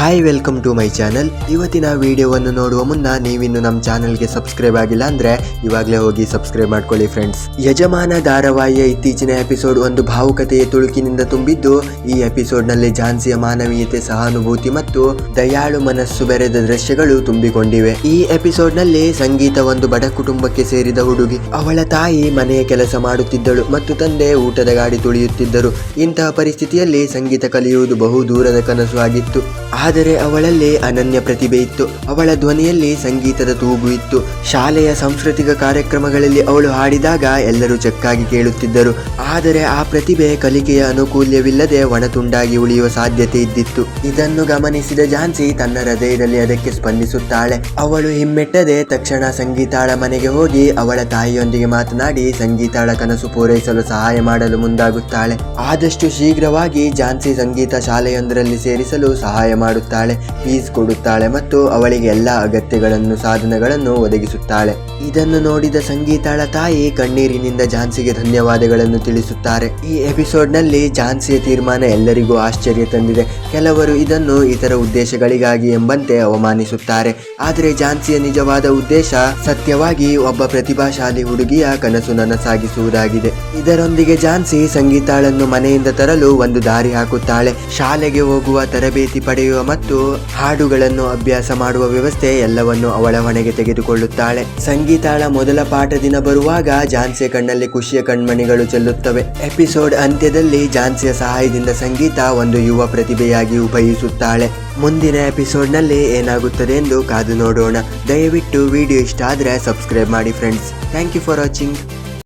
Hi welcome to my channel ಇವತ್ತಿನ ವಿಡಿಯೋವನ್ನು ನೋಡುವ ಮುನ್ನ ನೀವಿನ್ನು ನಮ್ಮ ಚಾನಲ್ಗೆ ಸಬ್ಸ್ಕ್ರೈಬ್ ಆಗಿಲ್ಲ ಅಂದ್ರೆ ಇವಾಗಲೇ ಹೋಗಿ ಸಬ್ಸ್ಕ್ರೈಬ್ ಮಾಡ್ಕೊಳ್ಳಿ ಫ್ರೆಂಡ್ಸ್ ಯಜಮಾನ ಧಾರಾವಾಹಿಯ ಇತ್ತೀಚಿನ ಎಪಿಸೋಡ್ ಒಂದು ಭಾವುಕತೆಯ ತುಳುಕಿನಿಂದ ತುಂಬಿದ್ದು, ಈ ಎಪಿಸೋಡ್ನಲ್ಲಿ ಝಾನ್ಸಿಯ ಮಾನವೀಯತೆ, ಸಹಾನುಭೂತಿ ಮತ್ತು ದಯಾಳು ಮನಸ್ಸು ಬೆರೆದ ದೃಶ್ಯಗಳು ತುಂಬಿಕೊಂಡಿವೆ. ಈ ಎಪಿಸೋಡ್ನಲ್ಲಿ ಸಂಗೀತ ಒಂದು ಬಡ ಕುಟುಂಬಕ್ಕೆ ಸೇರಿದ ಹುಡುಗಿ, ಅವಳ ತಾಯಿ ಮನೆಯ ಕೆಲಸ ಮಾಡುತ್ತಿದ್ದಳು ಮತ್ತು ತಂದೆ ಊಟದ ಗಾಡಿ ತುಳಿಯುತ್ತಿದ್ದರು. ಇಂತಹ ಪರಿಸ್ಥಿತಿಯಲ್ಲಿ ಸಂಗೀತ ಕಲಿಯುವುದು ಬಹು ದೂರದ ಕನಸು ಆಗಿತ್ತು. ಆದರೆ ಅವಳಲ್ಲಿ ಅನನ್ಯ ಪ್ರತಿಭೆ ಇತ್ತು. ಅವಳ ಧ್ವನಿಯಲ್ಲಿ ಸಂಗೀತದ ತೂಗು ಇತ್ತು. ಶಾಲೆಯ ಸಾಂಸ್ಕೃತಿಕ ಕಾರ್ಯಕ್ರಮಗಳಲ್ಲಿ ಅವಳು ಹಾಡಿದಾಗ ಎಲ್ಲರೂ ಚಕ್ಕಾಗಿ ಕೇಳುತ್ತಿದ್ದರು. ಆದರೆ ಆ ಪ್ರತಿಭೆ ಕಲಿಕೆಯ ಅನುಕೂಲ್ಯವಿಲ್ಲದೆ ಒಣತುಂಡಾಗಿ ಉಳಿಯುವ ಸಾಧ್ಯತೆ ಇದ್ದಿತ್ತು. ಇದನ್ನು ಗಮನಿಸಿದ ಝಾನ್ಸಿ ತನ್ನ ಹೃದಯದಲ್ಲಿ ಅದಕ್ಕೆ ಸ್ಪಂದಿಸುತ್ತಾಳೆ. ಅವಳು ಹಿಮ್ಮೆಟ್ಟದೆ ತಕ್ಷಣ ಸಂಗೀತಾಳ ಮನೆಗೆ ಹೋಗಿ ಅವಳ ತಾಯಿಯೊಂದಿಗೆ ಮಾತನಾಡಿ ಸಂಗೀತಾಳ ಕನಸು ಪೂರೈಸಲು ಸಹಾಯ ಮಾಡಲು ಮುಂದಾಗುತ್ತಾಳೆ. ಆದಷ್ಟು ಶೀಘ್ರವಾಗಿ ಝಾನ್ಸಿ ಸಂಗೀತ ಶಾಲೆಯೊಂದರಲ್ಲಿ ಸೇರಿಸಲು ಸಹಾಯ ಮಾಡುತ್ತಾಳೆ ಫೀಸ್ ಕೊಡುತ್ತಾಳೆ ಮತ್ತು ಅವಳಿಗೆ ಎಲ್ಲ ಅಗತ್ಯಗಳನ್ನು, ಸಾಧನಗಳನ್ನು ಒದಗಿಸುತ್ತಾಳೆ. ಇದನ್ನು ನೋಡಿದ ಸಂಗೀತಾಳ ತಾಯಿ ಕಣ್ಣೀರಿನಿಂದ ಝಾನ್ಸಿಗೆ ಧನ್ಯವಾದಗಳನ್ನು ತಿಳಿಸುತ್ತಾರೆ. ಈ ಎಪಿಸೋಡ್ನಲ್ಲಿ ಝಾನ್ಸಿಯ ತೀರ್ಮಾನ ಎಲ್ಲರಿಗೂ ಆಶ್ಚರ್ಯ ತಂದಿದೆ. ಕೆಲವರು ಇದನ್ನು ಇತರ ಉದ್ದೇಶಗಳಿಗಾಗಿ ಎಂಬಂತೆ ಅವಮಾನಿಸುತ್ತಾರೆ. ಆದರೆ ಝಾನ್ಸಿಯ ನಿಜವಾದ ಉದ್ದೇಶ ಸತ್ಯವಾಗಿ ಒಬ್ಬ ಪ್ರತಿಭಾಶಾಲಿ ಹುಡುಗಿಯ ಕನಸು ನನಸಾಗಿಸುವುದಾಗಿದೆ. ಇದರೊಂದಿಗೆ ಝಾನ್ಸಿ ಸಂಗೀತಾಳನ್ನು ಮನೆಯಿಂದ ತರಲು ಒಂದು ದಾರಿ ಹಾಕುತ್ತಾಳೆ. ಶಾಲೆಗೆ ಹೋಗುವ ತರಬೇತಿ ಪಡೆಯುವ ಮತ್ತು ಹಾಡುಗಳನ್ನು ಅಭ್ಯಾಸ ಮಾಡುವ ವ್ಯವಸ್ಥೆ ಎಲ್ಲವನ್ನು ಅವಳ ಹೊಣೆಗೆ ತೆಗೆದುಕೊಳ್ಳುತ್ತಾಳೆ. ಸಂಗೀತಾಳ ಮೊದಲ ಪಾಠ ದಿನ ಬರುವಾಗ ಝಾನ್ಸಿಯ ಕಣ್ಣಲ್ಲಿ ಖುಷಿಯ ಕಣ್ಮಣಿಗಳು ಚೆಲ್ಲುತ್ತವೆ. ಎಪಿಸೋಡ್ ಅಂತ್ಯದಲ್ಲಿ ಝಾನ್ಸಿಯ ಸಹಾಯದಿಂದ ಸಂಗೀತ ಒಂದು ಯುವ ಪ್ರತಿಭೆಯಾಗಿ ಉಪಯೋಗಿಸುತ್ತಾಳೆ ಮುಂದಿನ ಎಪಿಸೋಡ್ನಲ್ಲಿ ಏನಾಗುತ್ತದೆ ಎಂದು ಕಾದು ನೋಡೋಣ. ದಯವಿಟ್ಟು ವಿಡಿಯೋ ಇಷ್ಟ ಆದರೆ ಸಬ್ಸ್ಕ್ರೈಬ್ ಮಾಡಿ friends thank you for watching